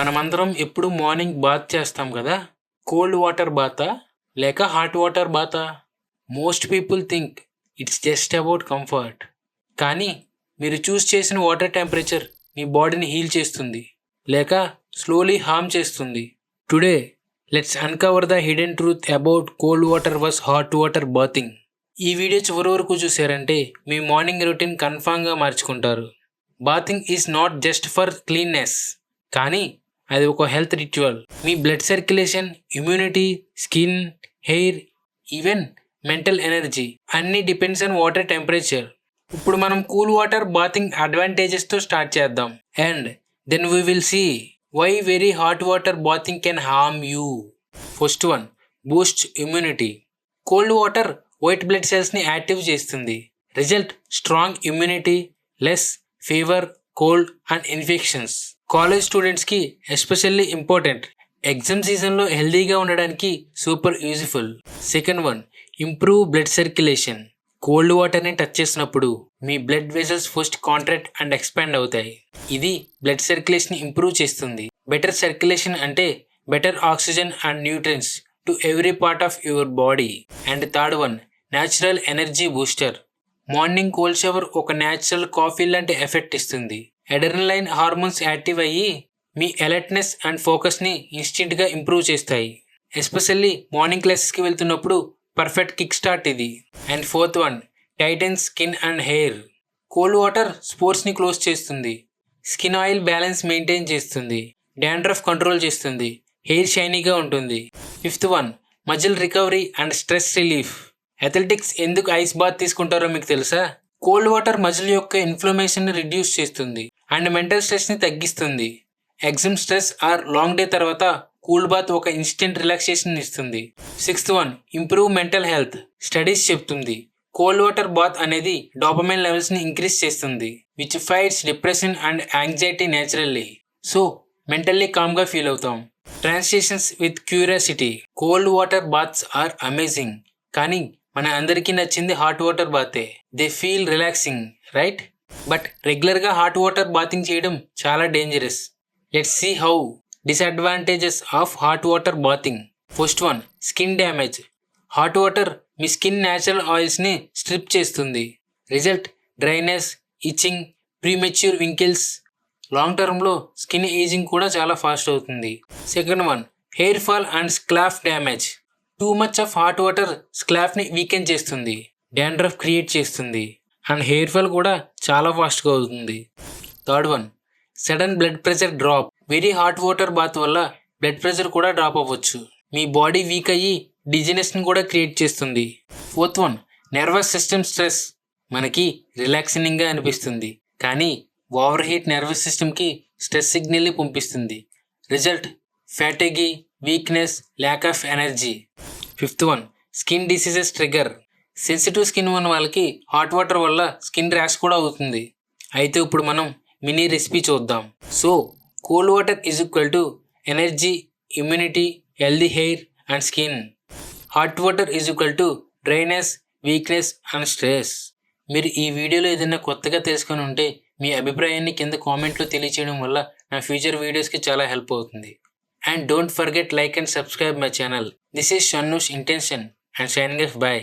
మనమందరం ఎప్పుడు morning bath చేస్తాం కదా? కోల్డ్ వాటర్ బాతా? లేక hot water బాతా? Most people think it's just about comfort. కానీ మీరు చూస్ చేసిన వాటర్ టెంపరేచర్ మీ బాడీని హీల్ చేస్తుంది. లేక స్లోలీ హామ్ చేస్తుంది. Today let's uncover the hidden truth about cold water versus hot water bathing. ఈ వీడియో చివరి వరకు చూసారంటే మీ మార్నింగ్ రొటీన్ కన్ఫామ్గా మార్చుకుంటారు. Bathing is not just for cleanness. కానీ అది ఒక హెల్త్ రిచువల్. మీ blood circulation immunity skin hair even mental energy అన్నీ డిపెండ్స్ ఆన్ వాటర్ టెంపరేచర్. ఇప్పుడు మనం కూల్ వాటర్ బాతింగ్ అడ్వాంటేజెస్తో స్టార్ట్ చేద్దాం. And then we will see why very hot water bathing can harm you. First one boost immunity. Cold water white blood సెల్స్ని active చేస్తుంది. Result strong immunity less fever cold and infections. College స్టూడెంట్స్కి especially important. Exam సీజన్లో హెల్దీగా ఉండడానికి super useful. Second one improve blood circulation. Cold వాటర్ని touch చేసినప్పుడు మీ blood vessels first contract and expand అవుతాయి. ఇది blood circulation improve చేస్తుంది. బెటర్ సర్క్యులేషన్ అంటే better oxygen and nutrients to every part of your body. And third one natural energy booster. Morning cold shower ఒక natural coffee లాంటి effect ఇస్తుంది. Adrenaline hormones active అయ్యి మీ alertness and ఫోకస్ని ఇన్స్టెంట్గా improve చేస్తాయి. Especially morning క్లాసెస్కి వెళ్తున్నప్పుడు perfect kick start ఇది. And fourth one tighten skin and hair. Cold water స్పోర్ట్స్ని close చేస్తుంది. స్కిన్ ఆయిల్ బ్యాలెన్స్ మెయింటైన్ చేస్తుంది. డాండ్రఫ్ కంట్రోల్ చేస్తుంది. హెయిర్ షైనీగా ఉంటుంది. Fifth one muscle recovery and stress relief. Athletics ఎందుకు ఐస్ బాత్ తీసుకుంటారో మీకు తెలుసా? కోల్డ్ వాటర్ మజిల్ యొక్క ఇన్ఫ్లమేషన్ని రిడ్యూస్ చేస్తుంది. అండ్ మెంటల్ స్ట్రెస్ని తగ్గిస్తుంది. Exam stress or long day తర్వాత కూల్ బాత్ ఒక ఇన్స్టెంట్ రిలాక్సేషన్ ఇస్తుంది. Sixth one improve mental health. Studies చెప్తుంది. కోల్డ్ వాటర్ బాత్ అనేది డాపమైన్ లెవెల్స్ని ఇంక్రీజ్ చేస్తుంది which fights depression and anxiety naturally. So mentally కామ్గా ఫీల్ అవుతాం. Translations with curiosity. Cold water baths are amazing. కానీ మన అందరికీ నచ్చింది hot water బాతే. They feel relaxing right? But రెగ్యులర్గా హాట్ వాటర్ బాతింగ్ చేయడం చాలా dangerous let's see how disadvantages of hot water bathing first one skin damage hot water me skin natural ఆయిల్స్ని strip చేస్తుంది. Result dryness itching premature wrinkles long టర్మ్లో skin ageing కూడా చాలా fast అవుతుంది. Second one hair fall and scalp damage too much of hot water స్క్లాఫ్ని weaken చేస్తుంది. Dandruff create చేస్తుంది. And hair fall కూడా చాలా ఫాస్ట్గా అవుతుంది. Third one sudden blood pressure drop very hot water bath వల్ల బ్లడ్ ప్రెషర్ కూడా drop అవ్వచ్చు. మీ బాడీ వీక్ అయ్యి డిజినెస్ని కూడా క్రియేట్ చేస్తుంది. Fourth one nervous system stress మనకి రిలాక్సింగ్గా అనిపిస్తుంది. కానీ ఓవర్ హీట్ నర్వస్ సిస్టమ్కి స్ట్రెస్ సిగ్నల్ని పంపిస్తుంది. Result fatigue weakness lack of energy fifth one skin diseases trigger sensitive skin ఉన్న వాళ్ళకి హాట్ వాటర్ వల్ల స్కిన్ ర్యాష్ కూడా అవుతుంది. అయితే ఇప్పుడు మనం మినీ రెసిపీ చూద్దాం. So cold water is equal to energy immunity healthy hair and skin hot water is equal to dryness weakness and stress మీరు ఈ వీడియోలో ఏదైనా కొత్తగా తెలుసుకొని ఉంటే మీ అభిప్రాయాన్ని కింద కామెంట్లో తెలియచేయడం వల్ల నా ఫ్యూచర్ వీడియోస్కి చాలా హెల్ప్ అవుతుంది. And don't forget like and subscribe my channel this is Shannush intention and shine F boy